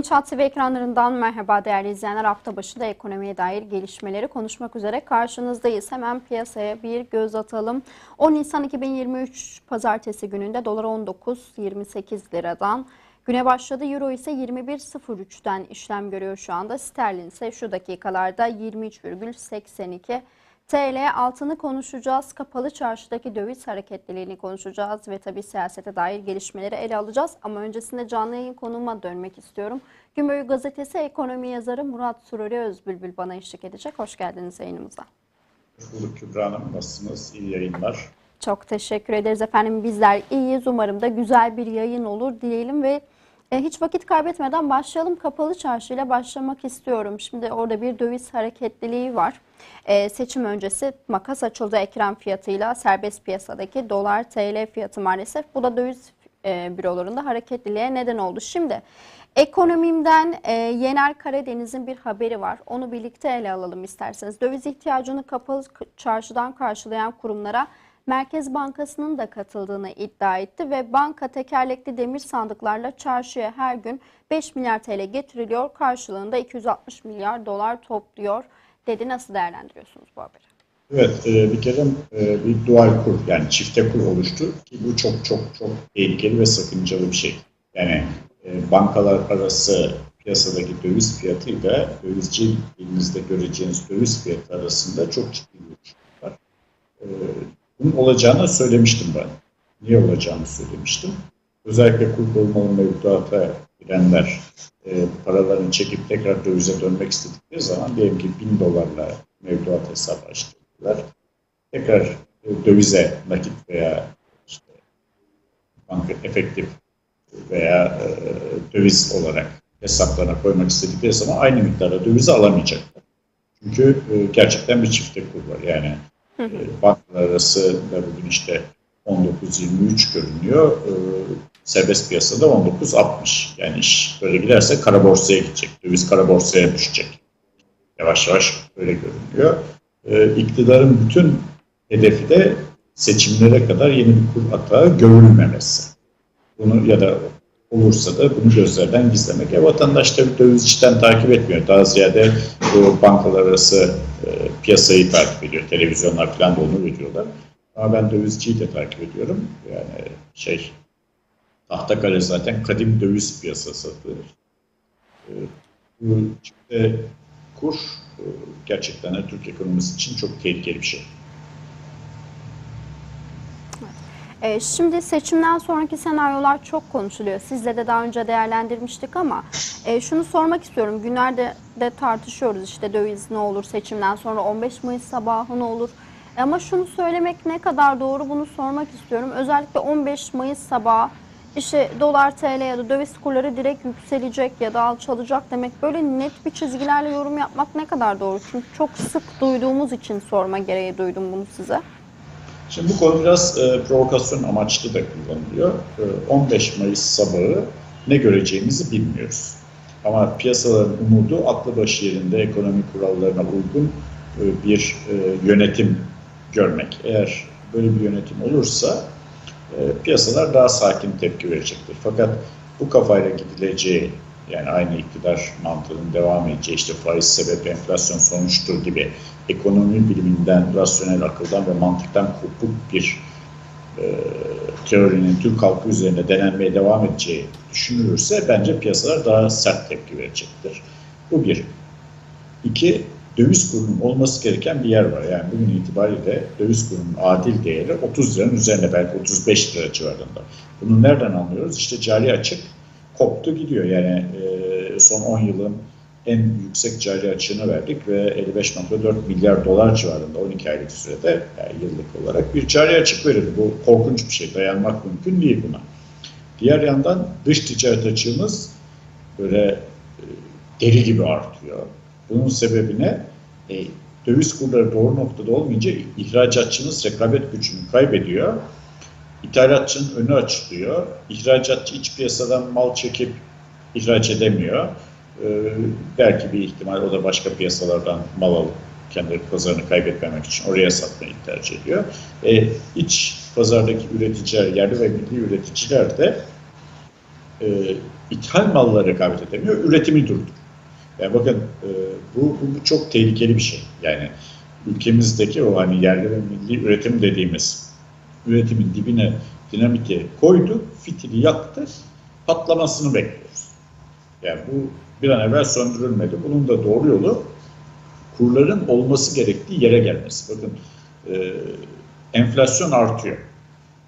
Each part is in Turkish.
Genç Hat TV ekranlarından merhaba değerli izleyenler. Hafta başında ekonomiye dair gelişmeleri konuşmak üzere karşınızdayız. Hemen piyasaya bir göz atalım. 10 Nisan 2023 pazartesi gününde dolar 19.28 liradan güne başladı. Euro ise 21.03'ten işlem görüyor şu anda. Sterlin ise şu dakikalarda 23,82 TL altını konuşacağız. Kapalı çarşıdaki döviz hareketliliğini konuşacağız ve tabii siyasete dair gelişmeleri ele alacağız. Ama öncesinde canlı yayın konuma dönmek istiyorum. Gün gazetesi ekonomi yazarı Murat Sururi Özbülbül bana eşlik edecek. Hoş geldiniz yayınımıza. Hoş bulduk Kübra Hanım. Nasılsınız? İyi yayınlar. Çok teşekkür ederiz efendim. Bizler iyiyiz. Umarım da güzel bir yayın olur diyelim ve hiç vakit kaybetmeden başlayalım. Kapalı çarşıyla başlamak istiyorum. Şimdi orada bir döviz hareketliliği var. E, seçim öncesi makas açıldı ekran fiyatıyla serbest piyasadaki dolar TL fiyatı maalesef. Bu da döviz e, bürolarında hareketliliğe neden oldu. Şimdi ekonomimden e, Yener Karadeniz'in bir haberi var. Onu birlikte ele alalım isterseniz. Döviz ihtiyacını kapalı çarşıdan karşılayan kurumlara Merkez Bankası'nın da katıldığını iddia etti ve banka tekerlekli demir sandıklarla çarşıya her gün 5 milyar TL getiriliyor. Karşılığında 260 milyar dolar topluyor dedi. Nasıl değerlendiriyorsunuz bu haberi? Evet, e, bir kere e, bir dual kur yani çifte kur oluştu ki bu çok çok çok tehlikeli ve sakıncalı bir şey. Yani e, bankalar arası piyasadaki döviz fiyatıyla dövizci elinizde göreceğiniz döviz fiyatı arasında çok ciddi bir uçurum var. Bunun olacağını söylemiştim ben. Niye olacağını söylemiştim. Özellikle kur korumalı mevduata girenler e, paralarını çekip tekrar dövize dönmek istedikleri zaman diyelim ki bin dolarla mevduat hesabı açtılar. Tekrar e, dövize nakit veya işte banka efektif veya e, döviz olarak hesaplarına koymak istedikleri zaman aynı miktarda dövizi alamayacaklar. Çünkü e, gerçekten bir çifte kur var. Yani e, bankalar arası da bugün işte 19.23 görünüyor. E, serbest piyasada 19.60. Yani iş böyle giderse kara borsaya gidecek. Döviz kara borsaya düşecek. Yavaş yavaş böyle görünüyor. E, iktidarın bütün hedefi de seçimlere kadar yeni bir kur atağı görülmemesi. Bunu ya da olursa da bunu gözlerden gizlemek. E, vatandaş tabii dövizciden takip etmiyor. Daha ziyade bu bankalar arası piyasayı takip ediyor. Televizyonlar falan da onu veriyorlar. Ama ben dövizciyi de takip ediyorum. Yani şey Tahtakale zaten kadim döviz piyasası. E, bu işte kur e, gerçekten Türk ekonomisi için çok tehlikeli bir şey. E, şimdi seçimden sonraki senaryolar çok konuşuluyor. Sizle de daha önce değerlendirmiştik ama e, şunu sormak istiyorum. Günlerde de tartışıyoruz işte döviz ne olur seçimden sonra 15 Mayıs sabahı ne olur. Ama şunu söylemek ne kadar doğru bunu sormak istiyorum. Özellikle 15 Mayıs sabahı işte dolar TL ya da döviz kurları direkt yükselecek ya da alçalacak demek böyle net bir çizgilerle yorum yapmak ne kadar doğru? Çünkü çok sık duyduğumuz için sorma gereği duydum bunu size. Şimdi bu konu biraz e, provokasyon amaçlı da kullanılıyor. E, 15 Mayıs sabahı ne göreceğimizi bilmiyoruz. Ama piyasaların umudu aklı başı yerinde ekonomi kurallarına uygun e, bir e, yönetim görmek. Eğer böyle bir yönetim olursa e, piyasalar daha sakin tepki verecektir. Fakat bu kafayla gidileceği yani aynı iktidar mantığının devam edeceği işte faiz sebep enflasyon sonuçtur gibi ekonomi biliminden, rasyonel akıldan ve mantıktan kopuk bir e, teorinin Türk halkı üzerinde denenmeye devam edeceği düşünülürse bence piyasalar daha sert tepki verecektir. Bu bir. İki, döviz kurunun olması gereken bir yer var. Yani bugün itibariyle döviz kurunun adil değeri 30 liranın üzerinde belki 35 lira civarında. Bunu nereden anlıyoruz? İşte cari açık koptu gidiyor. Yani e, son 10 yılın en yüksek cari açığını verdik ve 55.4 milyar dolar civarında 12 aylık sürede yani yıllık olarak bir cari açık verildi. Bu korkunç bir şey. Dayanmak mümkün değil buna. Diğer yandan dış ticaret açığımız böyle e, deli gibi artıyor. Bunun sebebi ne? E, döviz kurları doğru noktada olmayınca ihracatçımız rekabet gücünü kaybediyor. İthalatçının önü açılıyor. İhracatçı iç piyasadan mal çekip ihraç edemiyor. Ee, belki bir ihtimal o da başka piyasalardan mal alıp kendi pazarını kaybetmemek için oraya satmayı tercih ediyor. E, iç pazardaki üreticiler, yerli ve milli üreticiler de e, ithal mallara rekabet edemiyor, üretimi durdur. Yani bakın e, bu, bu, bu çok tehlikeli bir şey. Yani ülkemizdeki o hani yerli ve milli üretim dediğimiz üretimin dibine dinamiti koydu, fitili yaktı, patlamasını bekliyoruz. Yani bu bir an evvel söndürülmedi. Bunun da doğru yolu kurların olması gerektiği yere gelmesi. Bakın e, enflasyon artıyor.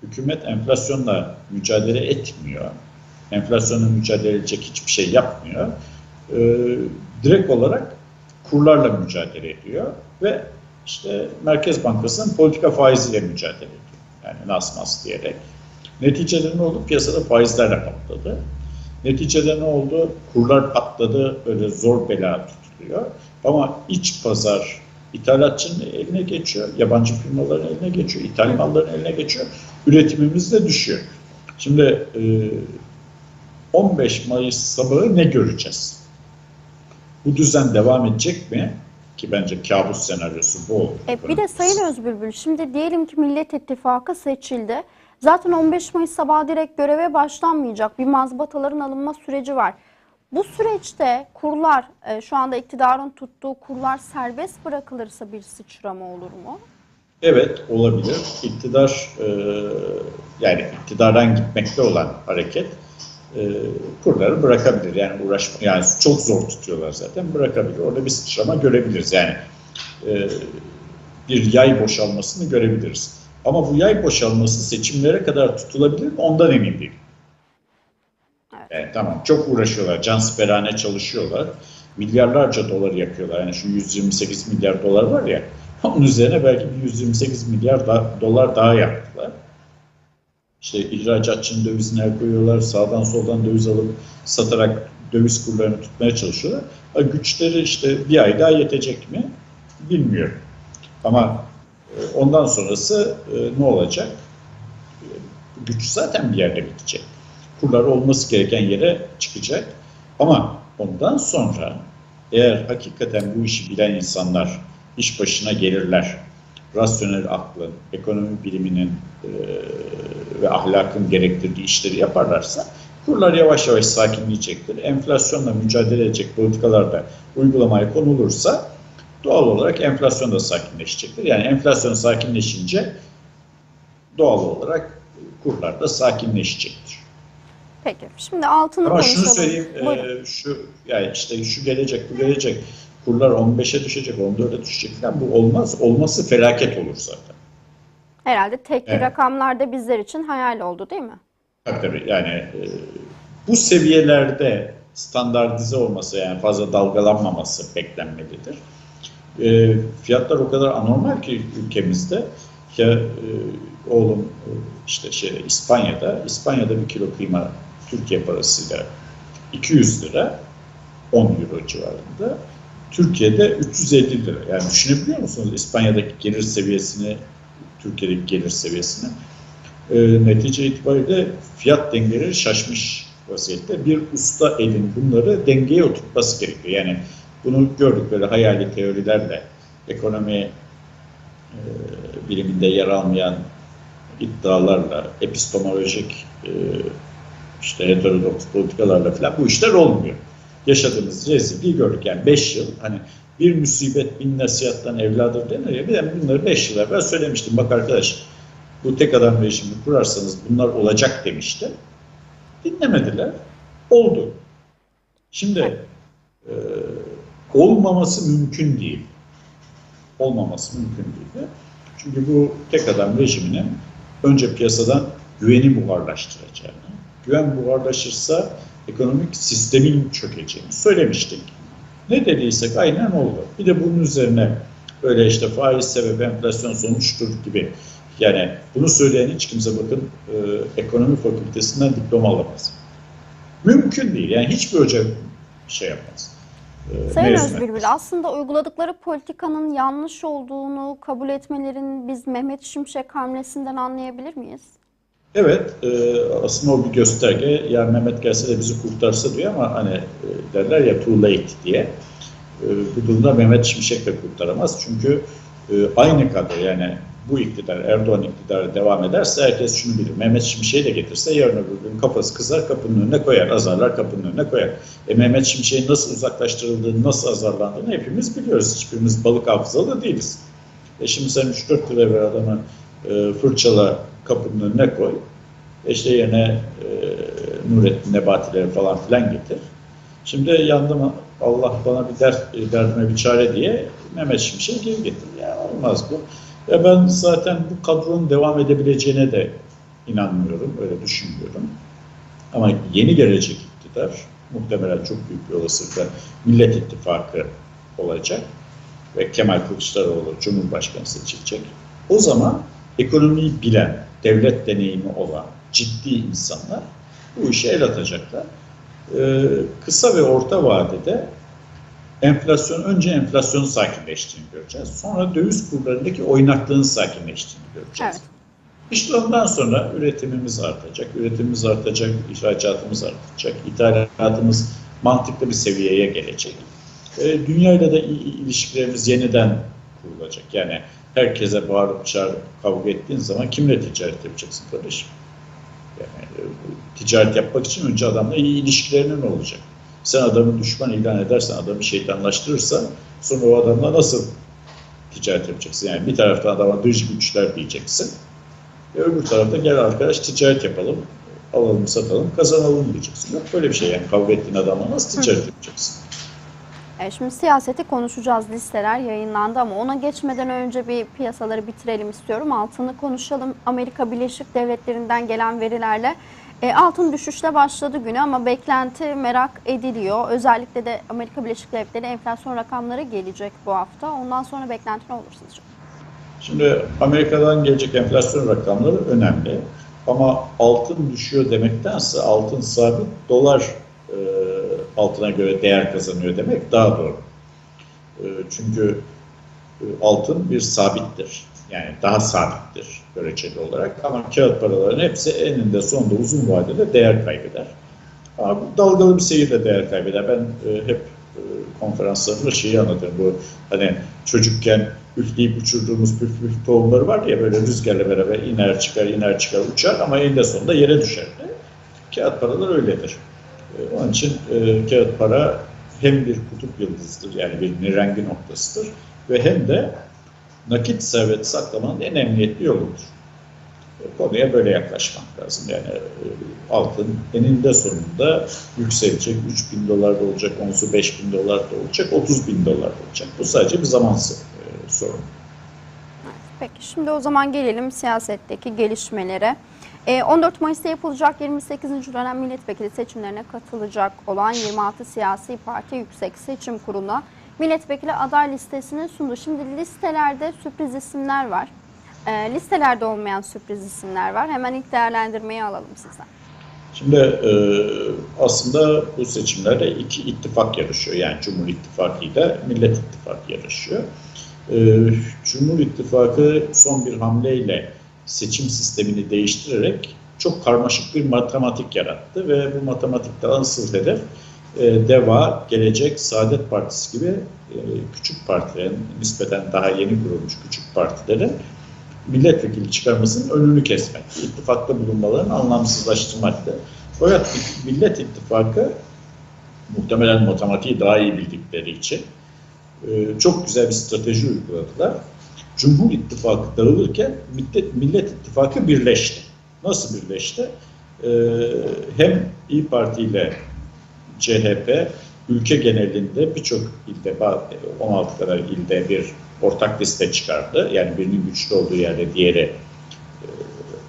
Hükümet enflasyonla mücadele etmiyor. Enflasyonla mücadele edecek hiçbir şey yapmıyor. E, direkt olarak kurlarla mücadele ediyor ve işte Merkez Bankası'nın politika faiziyle mücadele ediyor. Yani nas mas diyerek. Neticede ne oldu? Piyasada faizlerle patladı. Neticede ne oldu? Kurlar patladı, böyle zor bela tutuluyor. Ama iç pazar ithalatçının eline geçiyor, yabancı firmaların eline geçiyor, ithal malların eline geçiyor. Üretimimiz de düşüyor. Şimdi e, 15 Mayıs sabahı ne göreceğiz? Bu düzen devam edecek mi? Ki bence kabus senaryosu bu oldu. E, bir de Sayın Özbülbül, şimdi diyelim ki Millet İttifakı seçildi. Zaten 15 Mayıs sabahı direkt göreve başlanmayacak. Bir mazbataların alınma süreci var. Bu süreçte kurlar, e, şu anda iktidarın tuttuğu kurlar serbest bırakılırsa bir sıçrama olur mu? Evet olabilir. İktidar e, yani iktidardan gitmekte olan hareket e, kurları bırakabilir. Yani uğraşma yani çok zor tutuyorlar zaten bırakabilir. Orada bir sıçrama görebiliriz. Yani e, bir yay boşalmasını görebiliriz. Ama bu yay boşalması seçimlere kadar tutulabilir mi? Ondan emin değilim. Yani tamam çok uğraşıyorlar. Cansperane çalışıyorlar. Milyarlarca dolar yakıyorlar. Yani şu 128 milyar dolar var ya onun üzerine belki bir 128 milyar da, dolar daha yaptılar. İşte ihracatçının dövizine el koyuyorlar. Sağdan soldan döviz alıp satarak döviz kurlarını tutmaya çalışıyorlar. Ha, güçleri işte bir ay daha yetecek mi? Bilmiyorum. Ama e, ondan sonrası e, ne olacak? E, güç zaten bir yerde bitecek. Kurlar olması gereken yere çıkacak. Ama ondan sonra eğer hakikaten bu işi bilen insanlar iş başına gelirler, rasyonel aklın, ekonomi biliminin e, ve ahlakın gerektirdiği işleri yaparlarsa kurlar yavaş yavaş sakinleyecektir. Enflasyonla mücadele edecek politikalar da uygulamaya konulursa doğal olarak enflasyon da sakinleşecektir. Yani enflasyon sakinleşince doğal olarak kurlar da sakinleşecektir. Peki, şimdi altını Ama konuşalım. şunu söyleyeyim, e, şu yani işte şu gelecek, bu gelecek, kurlar 15'e düşecek, 14'e düşecek falan bu olmaz. Olması felaket olur zaten. Herhalde tek Evet. rakamlar da bizler için hayal oldu değil mi? Tabii tabii yani e, bu seviyelerde standartize olması yani fazla dalgalanmaması beklenmelidir. E, fiyatlar o kadar anormal ki ülkemizde ya e, oğlum işte şey İspanya'da İspanya'da bir kilo kıyma Türkiye parasıyla 200 lira 10 euro civarında. Türkiye'de 350 lira. Yani düşünebiliyor musunuz İspanya'daki gelir seviyesini, Türkiye'deki gelir seviyesini? e, netice itibariyle fiyat dengeleri şaşmış vaziyette. Bir usta elin bunları dengeye oturtması gerekiyor. Yani bunu gördük böyle hayali teorilerle, ekonomi e, biliminde yer almayan iddialarla, epistemolojik e, işte heterodoks politikalarla falan bu işler olmuyor. Yaşadığımız rezilliği gördük. Yani 5 yıl hani bir musibet bin nasihattan evladır denir ya. De bunları 5 yıl evvel söylemiştim. Bak arkadaş bu tek adam rejimi kurarsanız bunlar olacak demişti. Dinlemediler. Oldu. Şimdi e, olmaması mümkün değil. Olmaması mümkün değil. Çünkü bu tek adam rejiminin önce piyasadan güveni buharlaştıracağını, güven buharlaşırsa ekonomik sistemin çökeceğini söylemiştik. Ne dediysek aynen oldu. Bir de bunun üzerine böyle işte faiz sebebi enflasyon sonuçtur gibi yani bunu söyleyen hiç kimse bakın e, ekonomi fakültesinden diploma alamaz. Mümkün değil. Yani hiçbir hoca şey yapmaz. E, Sayın Özbülbül aslında uyguladıkları politikanın yanlış olduğunu kabul etmelerin biz Mehmet Şimşek hamlesinden anlayabilir miyiz? Evet, e, aslında o bir gösterge. Yani Mehmet gelse de bizi kurtarsa diyor ama hani e, derler ya too late diye. E, bu durumda Mehmet Şimşek de kurtaramaz. Çünkü e, aynı kadro yani bu iktidar, Erdoğan iktidarı devam ederse herkes şunu bilir. Mehmet Şimşek'i de getirse yarın öbür gün kafası kızar kapının önüne koyar. Azarlar kapının önüne koyar. E Mehmet Şimşek'in nasıl uzaklaştırıldığını, nasıl azarlandığını hepimiz biliyoruz. Hiçbirimiz balık hafızalı değiliz. E şimdi sen 3-4 lira ver adamı e, fırçala kapının önüne koy. İşte yerine e, Nurettin Nebatileri falan filan getir. Şimdi yandım Allah bana bir dert, e, derdime bir çare diye Mehmet Şimşek geri getir. Ya olmaz bu. Ve ben zaten bu kadronun devam edebileceğine de inanmıyorum, öyle düşünmüyorum. Ama yeni gelecek iktidar muhtemelen çok büyük bir olasılıkla Millet İttifakı olacak ve Kemal Kılıçdaroğlu Cumhurbaşkanı seçilecek. O zaman ekonomiyi bilen, devlet deneyimi olan ciddi insanlar bu işe el atacaklar. Ee, kısa ve orta vadede enflasyon önce enflasyonun sakinleştiğini göreceğiz. Sonra döviz kurlarındaki oynaklığın sakinleştiğini göreceğiz. Evet. İşte ondan sonra üretimimiz artacak, üretimimiz artacak, ihracatımız artacak, ithalatımız mantıklı bir seviyeye gelecek. E, dünyayla da ilişkilerimiz yeniden kurulacak. Yani herkese bağırıp çağırıp kavga ettiğin zaman kimle ticaret yapacaksın kardeşim? Yani e, ticaret yapmak için önce adamla iyi ilişkilerinin olacak. Sen adamı düşman ilan edersen, adamı şeytanlaştırırsan sonra o adamla nasıl ticaret yapacaksın? Yani bir taraftan adama dış güçler diyeceksin. E öbür tarafta gel arkadaş ticaret yapalım, alalım satalım, kazanalım diyeceksin. Yok böyle bir şey yani kavga ettiğin adamla nasıl ticaret yapacaksın? E, Şimdi siyaseti konuşacağız. Listeler yayınlandı ama ona geçmeden önce bir piyasaları bitirelim istiyorum. Altını konuşalım. Amerika Birleşik Devletleri'nden gelen verilerle e, altın düşüşle başladı güne ama beklenti merak ediliyor. Özellikle de Amerika Birleşik Devletleri enflasyon rakamları gelecek bu hafta. Ondan sonra beklenti ne olur sizce? Şimdi Amerika'dan gelecek enflasyon rakamları önemli. Ama altın düşüyor demektense altın sabit, dolar e, altına göre değer kazanıyor demek daha doğru. E, çünkü e, altın bir sabittir. Yani daha sabittir göreceli olarak. Ama kağıt paraların hepsi eninde sonunda uzun vadede değer kaybeder. Ama dalgalı bir seyirle değer kaybeder. Ben e, hep e, konferanslarımda şeyi anlatırım. Bu hani çocukken üfleyip uçurduğumuz püf püf tohumları var ya böyle rüzgarla beraber iner çıkar iner çıkar uçar ama eninde sonunda yere düşer. Kağıt paralar öyledir. E, Onun için e, kağıt para hem bir kutup yıldızıdır yani bir nirengi noktasıdır ve hem de nakit servet saklamanın en emniyetli yoludur. E, Konuya böyle yaklaşmak lazım. Yani e, altın eninde sonunda yükselecek. 3 bin dolar da olacak, onsu 5 bin dolar da olacak, 30 bin dolar da olacak. Bu sadece bir zaman e, sorunu. Peki şimdi o zaman gelelim siyasetteki gelişmelere. Ee, 14 Mayıs'ta yapılacak 28. dönem milletvekili seçimlerine katılacak olan 26 siyasi parti Yüksek Seçim Kurulu'na milletvekili aday listesini sundu. Şimdi listelerde sürpriz isimler var. Ee, listelerde olmayan sürpriz isimler var. Hemen ilk değerlendirmeyi alalım sizden. Şimdi e, aslında bu seçimlerde iki ittifak yarışıyor. Yani Cumhur İttifakı ile Millet İttifakı yarışıyor. E, Cumhur İttifakı son bir hamleyle seçim sistemini değiştirerek çok karmaşık bir matematik yarattı ve bu matematikte asıl hedef e, DEVA, Gelecek, Saadet Partisi gibi e, küçük partilerin, nispeten daha yeni kurulmuş küçük partilerin milletvekili çıkarmasının önünü kesmek, ittifakta bulunmalarını anlamsızlaştırmaktı. Fakat Millet İttifakı muhtemelen matematiği daha iyi bildikleri için e, çok güzel bir strateji uyguladılar. Cumhur İttifakı dağılırken Millet, Millet İttifakı birleşti. Nasıl birleşti? E, hem İyi Parti ile CHP ülke genelinde birçok ilde, 16 kadar ilde bir ortak liste çıkardı. Yani birinin güçlü olduğu yerde diğeri e,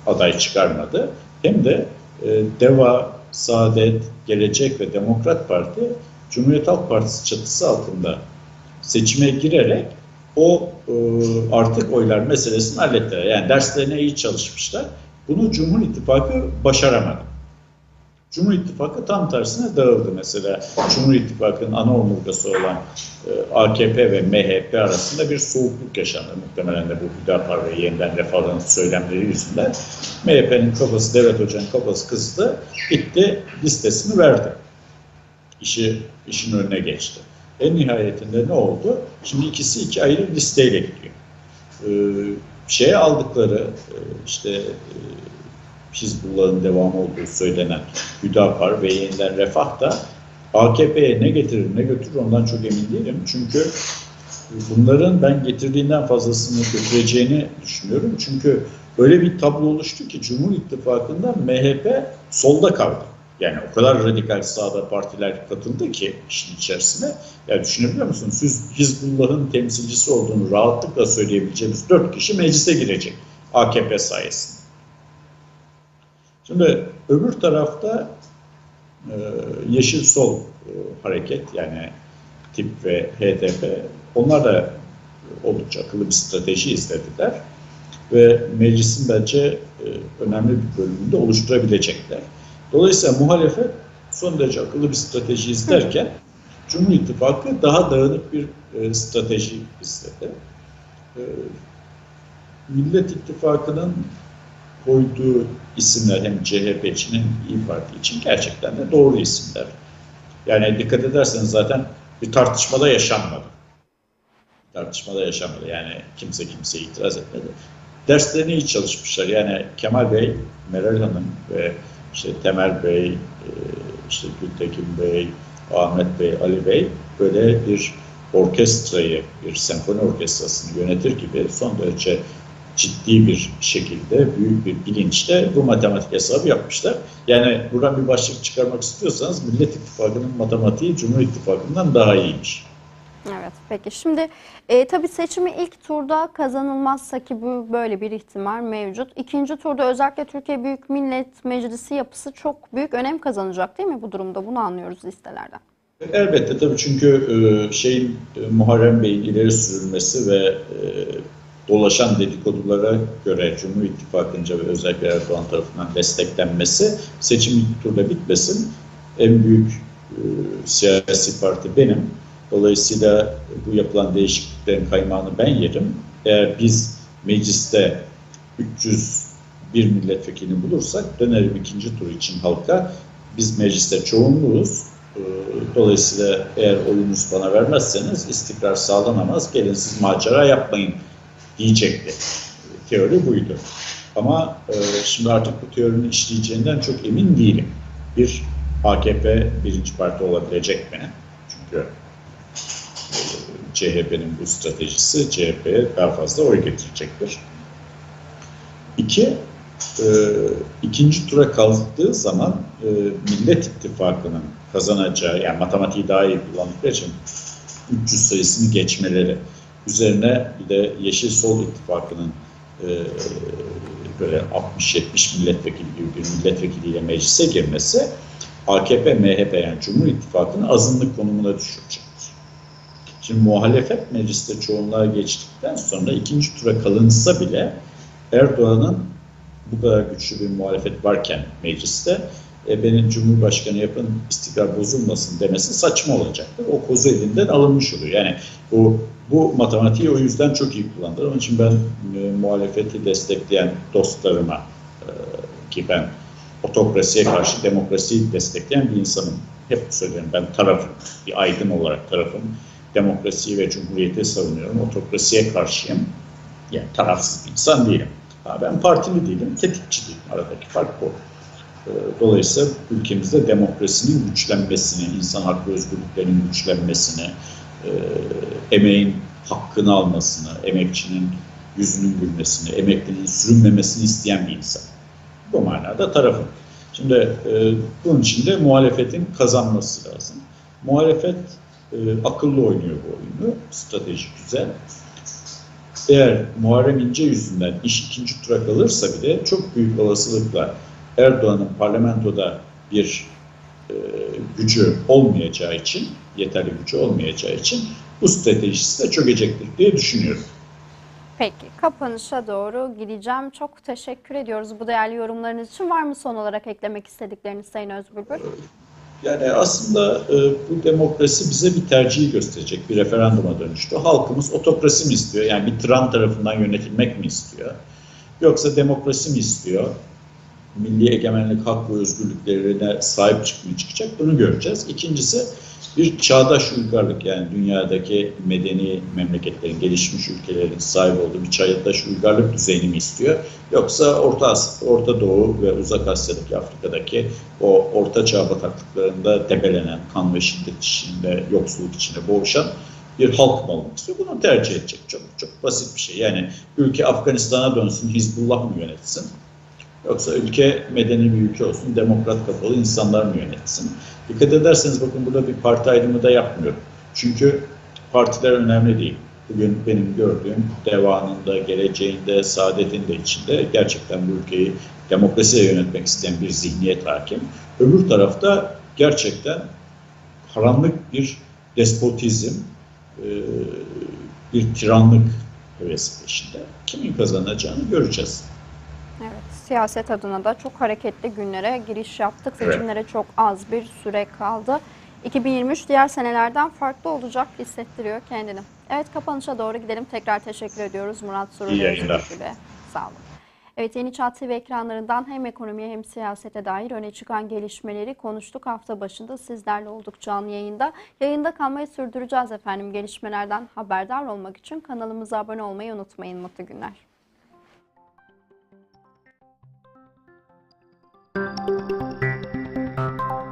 aday çıkarmadı. Hem de e, DEVA, Saadet, Gelecek ve Demokrat Parti Cumhuriyet Halk Partisi çatısı altında seçime girerek o e, artık oylar meselesini hallettiler. Yani derslerine iyi çalışmışlar. Bunu Cumhur İttifakı başaramadı. Cumhur İttifakı tam tersine dağıldı mesela. Cumhur İttifakı'nın ana omurgası olan e, AKP ve MHP arasında bir soğukluk yaşandı. Muhtemelen de bu Hüdapar ve yeniden refahın söylemleri yüzünden. MHP'nin kafası, Devlet Hoca'nın kafası kızdı. Gitti listesini verdi. İşi, işin önüne geçti. En nihayetinde ne oldu? Şimdi ikisi iki ayrı listeyle gidiyor. Ee, şeye aldıkları e, işte e, Hizbullah'ın devamı olduğu söylenen Hüdapar ve yeniden Refah da AKP'ye ne getirir ne götürür ondan çok emin değilim. Çünkü bunların ben getirdiğinden fazlasını götüreceğini düşünüyorum. Çünkü öyle bir tablo oluştu ki Cumhur İttifakı'nda MHP solda kaldı. Yani o kadar radikal sağda partiler katıldı ki işin içerisine. Yani düşünebiliyor musunuz? Siz Hizbullah'ın temsilcisi olduğunu rahatlıkla söyleyebileceğimiz dört kişi meclise girecek AKP sayesinde. Şimdi öbür tarafta e, Yeşil Sol e, hareket yani tip ve HDP onlar da oldukça akıllı bir strateji izlediler ve meclisin bence e, önemli bir bölümünde oluşturabilecekler. Dolayısıyla muhalefet son derece akıllı bir strateji izlerken Cumhur İttifakı daha dağınık bir e, strateji izledi. E, Millet İttifakı'nın koyduğu isimler hem CHP için hem İyi Parti için gerçekten de doğru isimler. Yani dikkat ederseniz zaten bir tartışmada yaşanmadı. Tartışmada yaşanmadı. Yani kimse kimseye itiraz etmedi. Derslerini iyi çalışmışlar. Yani Kemal Bey, Meral Hanım ve işte Temel Bey, e, işte Gültekin Bey, Ahmet Bey, Ali Bey böyle bir orkestrayı, bir senfoni orkestrasını yönetir gibi son derece ciddi bir şekilde, büyük bir bilinçle bu matematik hesabı yapmışlar. Yani buradan bir başlık çıkarmak istiyorsanız Millet İttifakı'nın matematiği Cumhur İttifakı'ndan daha iyiymiş. Peki şimdi e, tabii seçimi ilk turda kazanılmazsa ki bu böyle bir ihtimal mevcut. İkinci turda özellikle Türkiye Büyük Millet Meclisi yapısı çok büyük önem kazanacak değil mi bu durumda? Bunu anlıyoruz listelerden. Elbette tabii çünkü e, şeyin e, Muharrem Bey'in ileri sürülmesi ve e, dolaşan dedikodulara göre Cumhur İttifakı'nca ve özellikle Erdoğan tarafından desteklenmesi seçim ilk turda bitmesin. En büyük e, siyasi parti benim. Dolayısıyla bu yapılan değişikliklerin kaymağını ben yerim. Eğer biz mecliste 301 milletvekili bulursak dönerim ikinci tur için halka. Biz mecliste çoğunluğuz. Ee, Dolayısıyla eğer oyunuzu bana vermezseniz istikrar sağlanamaz. Gelin siz macera yapmayın diyecekti. Teori buydu. Ama e, şimdi artık bu teorinin işleyeceğinden çok emin değilim. Bir, AKP birinci parti olabilecek mi? Çünkü CHP'nin bu stratejisi CHP'ye daha fazla oy getirecektir. İki, e, ikinci tura kaldığı zaman e, Millet İttifakı'nın kazanacağı, yani matematiği daha iyi kullandıkları için 300 sayısını geçmeleri, üzerine bir de Yeşil Sol İttifakı'nın e, böyle 60-70 milletvekili gibi bir milletvekiliyle meclise girmesi AKP, MHP yani Cumhur İttifakı'nı azınlık konumuna düşürecektir. Şimdi muhalefet mecliste çoğunluğa geçtikten sonra ikinci tura kalınsa bile Erdoğan'ın bu kadar güçlü bir muhalefet varken mecliste e, benim Cumhurbaşkanı yapın istikrar bozulmasın demesi saçma olacaktır. O kozu elinden alınmış oluyor. Yani bu, bu matematiği o yüzden çok iyi kullandılar. Onun için ben e, muhalefeti destekleyen dostlarıma e, ki ben otokrasiye karşı demokrasiyi destekleyen bir insanım. Hep söylerim ben tarafım, bir aydın olarak tarafım. Demokrasiyi ve cumhuriyeti savunuyorum. Otokrasiye karşıyım. Yani tarafsız bir insan değilim. Ben partili değilim, tetikçi değilim. Aradaki fark bu. Ee, Dolayısıyla ülkemizde demokrasinin güçlenmesini, insan hakkı özgürlüklerinin güçlenmesini, e, emeğin hakkını almasını, emekçinin yüzünün gülmesini, emeklinin sürünmemesini isteyen bir insan. Bu manada tarafım. Şimdi e, bunun için de muhalefetin kazanması lazım. Muhalefet e, akıllı oynuyor bu oyunu, strateji güzel. Eğer Muharrem İnce yüzünden iş ikinci tura kalırsa bile çok büyük olasılıkla Erdoğan'ın parlamentoda bir e, gücü olmayacağı için, yeterli gücü olmayacağı için bu stratejisi de çökecektir diye düşünüyorum. Peki kapanışa doğru gideceğim. Çok teşekkür ediyoruz bu değerli yorumlarınız için. Var mı son olarak eklemek istedikleriniz Sayın Özbülbül? Yani aslında e, bu demokrasi bize bir tercihi gösterecek, bir referanduma dönüştü. Halkımız otokrasi mi istiyor? Yani bir tran tarafından yönetilmek mi istiyor? Yoksa demokrasi mi istiyor? Milli egemenlik, hak ve özgürlüklerine sahip çıkmaya çıkacak. Bunu göreceğiz. İkincisi bir çağdaş uygarlık yani dünyadaki medeni memleketlerin, gelişmiş ülkelerin sahip olduğu bir çağdaş uygarlık düzeyini mi istiyor? Yoksa Orta, As- Orta Doğu ve Uzak Asya'daki, Afrika'daki o Orta Çağ bataklıklarında debelenen, kan ve şiddet içinde, yoksulluk içinde boğuşan bir halk mı olmak istiyor? Bunu tercih edecek. Çok çok basit bir şey. Yani ülke Afganistan'a dönsün, Hizbullah mı yönetsin? Yoksa ülke medeni bir ülke olsun, demokrat kafalı insanlar mı yönetsin? Dikkat ederseniz bakın burada bir parti ayrımı da yapmıyorum. Çünkü partiler önemli değil. Bugün benim gördüğüm devanın da, geleceğinde, saadetin de içinde gerçekten bu ülkeyi demokrasiyle yönetmek isteyen bir zihniyet hakim. Öbür tarafta gerçekten karanlık bir despotizm, e, bir tiranlık hevesi peşinde. Kimin kazanacağını göreceğiz. Evet, siyaset adına da çok hareketli günlere giriş yaptık. Evet. Seçimlere çok az bir süre kaldı. 2023 diğer senelerden farklı olacak hissettiriyor kendini. Evet kapanışa doğru gidelim. Tekrar teşekkür ediyoruz Murat Surun İyi yayınlar. Sağ olun. Evet Yeni Çağ TV ekranlarından hem ekonomiye hem siyasete dair öne çıkan gelişmeleri konuştuk. Hafta başında sizlerle olduk canlı yayında. Yayında kalmayı sürdüreceğiz efendim. Gelişmelerden haberdar olmak için kanalımıza abone olmayı unutmayın. Mutlu günler.